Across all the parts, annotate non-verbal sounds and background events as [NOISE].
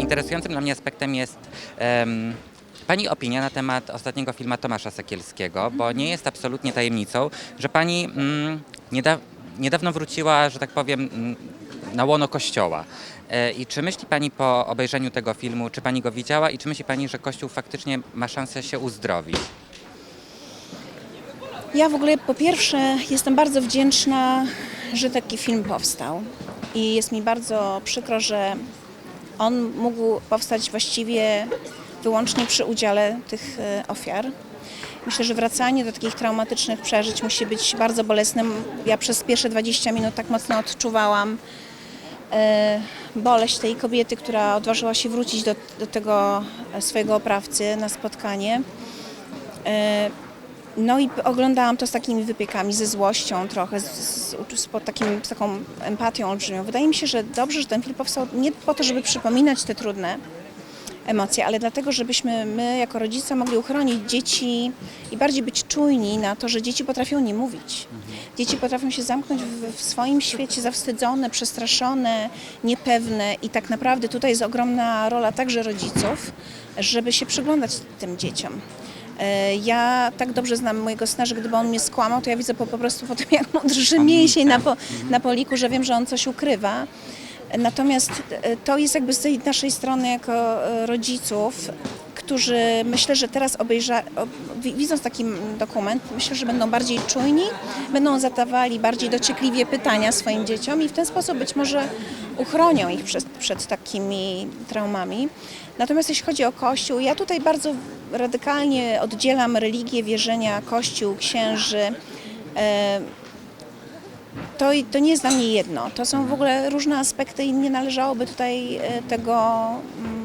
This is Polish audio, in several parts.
interesującym dla mnie aspektem jest em, Pani opinia na temat ostatniego filmu Tomasza Sekielskiego, bo nie jest absolutnie tajemnicą, że Pani mm, nieda, niedawno wróciła, że tak powiem, mm, na łono kościoła. E, I czy myśli Pani po obejrzeniu tego filmu, czy Pani go widziała i czy myśli Pani, że Kościół faktycznie ma szansę się uzdrowić? Ja w ogóle po pierwsze jestem bardzo wdzięczna, że taki film powstał. I jest mi bardzo przykro, że on mógł powstać właściwie wyłącznie przy udziale tych e, ofiar. Myślę, że wracanie do takich traumatycznych przeżyć musi być bardzo bolesnym. Ja przez pierwsze 20 minut tak mocno odczuwałam e, boleść tej kobiety, która odważyła się wrócić do, do tego e, swojego oprawcy na spotkanie. No i oglądałam to z takimi wypiekami, ze złością trochę, z, z, z, pod takim, z taką empatią olbrzymią. Wydaje mi się, że dobrze, że ten film powstał nie po to, żeby przypominać te trudne emocje, ale dlatego, żebyśmy my jako rodzice mogli uchronić dzieci i bardziej być czujni na to, że dzieci potrafią nie mówić. Dzieci potrafią się zamknąć w, w swoim świecie zawstydzone, przestraszone, niepewne i tak naprawdę tutaj jest ogromna rola także rodziców, żeby się przyglądać tym dzieciom. E, Ja tak dobrze znam mojego syna, że gdyby on mnie skłamał, to ja widzę po, po prostu po tym, jak mu drży mięsień na, po, na poliku, że wiem, że on coś ukrywa. Natomiast e, to jest jakby z tej naszej strony jako e, rodziców, którzy myślę, że teraz obejrza, ob- wi- widząc taki dokument, myślę, że będą bardziej czujni, będą zadawali bardziej dociekliwie pytania swoim dzieciom i w ten sposób być może uchronią ich przed, przed takimi traumami. Natomiast jeśli chodzi o Kościół, ja tutaj bardzo radykalnie oddzielam religię, wierzenia, Kościół, księży. E, to, to nie jest dla mnie jedno. To są w ogóle różne aspekty i nie należałoby tutaj e, tego mm,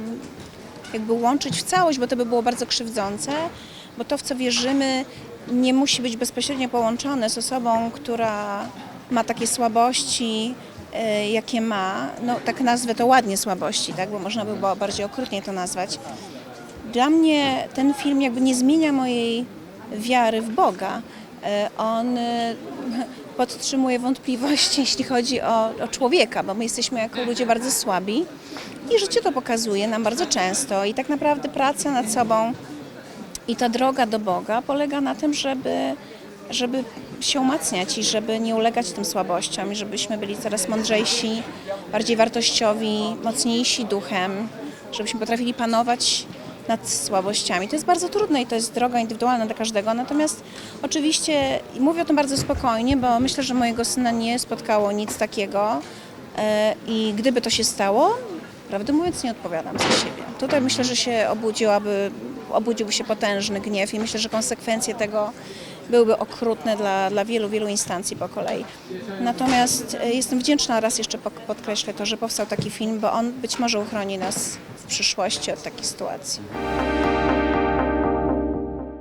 jakby łączyć w całość, bo to by było bardzo krzywdzące, bo to, w co wierzymy, nie musi być bezpośrednio połączone z osobą, która ma takie słabości, e, jakie ma. No tak nazwę to ładnie słabości, tak, bo można by było bardziej okrutnie to nazwać. Dla mnie ten film jakby nie zmienia mojej wiary w Boga. E, On e, [LAUGHS] podtrzymuje wątpliwości, [LAUGHS] jeśli chodzi o, o człowieka, bo my jesteśmy jako ludzie bardzo słabi i życie to pokazuje nam bardzo często. I tak naprawdę praca nad sobą i ta droga do Boga polega na tym, żeby, żeby się umacniać i żeby nie ulegać tym słabościom i żebyśmy byli coraz mądrzejsi, bardziej wartościowi, mocniejsi duchem, żebyśmy potrafili panować nad słabościami. To jest bardzo trudne i to jest droga indywidualna dla każdego. Natomiast oczywiście mówię o tym bardzo spokojnie, bo myślę, że mojego syna nie spotkało nic takiego e, i gdyby to się stało, prawdę mówiąc nie odpowiadam za siebie. Tutaj myślę, że się obudziłaby, obudziłby się potężny gniew i myślę, że konsekwencje tego byłyby okrutne dla, dla wielu, wielu instancji po kolei. Natomiast e, jestem wdzięczna, raz jeszcze podkreślę to, że powstał taki film, bo on być może uchroni nas w przyszłości od takiej sytuacji.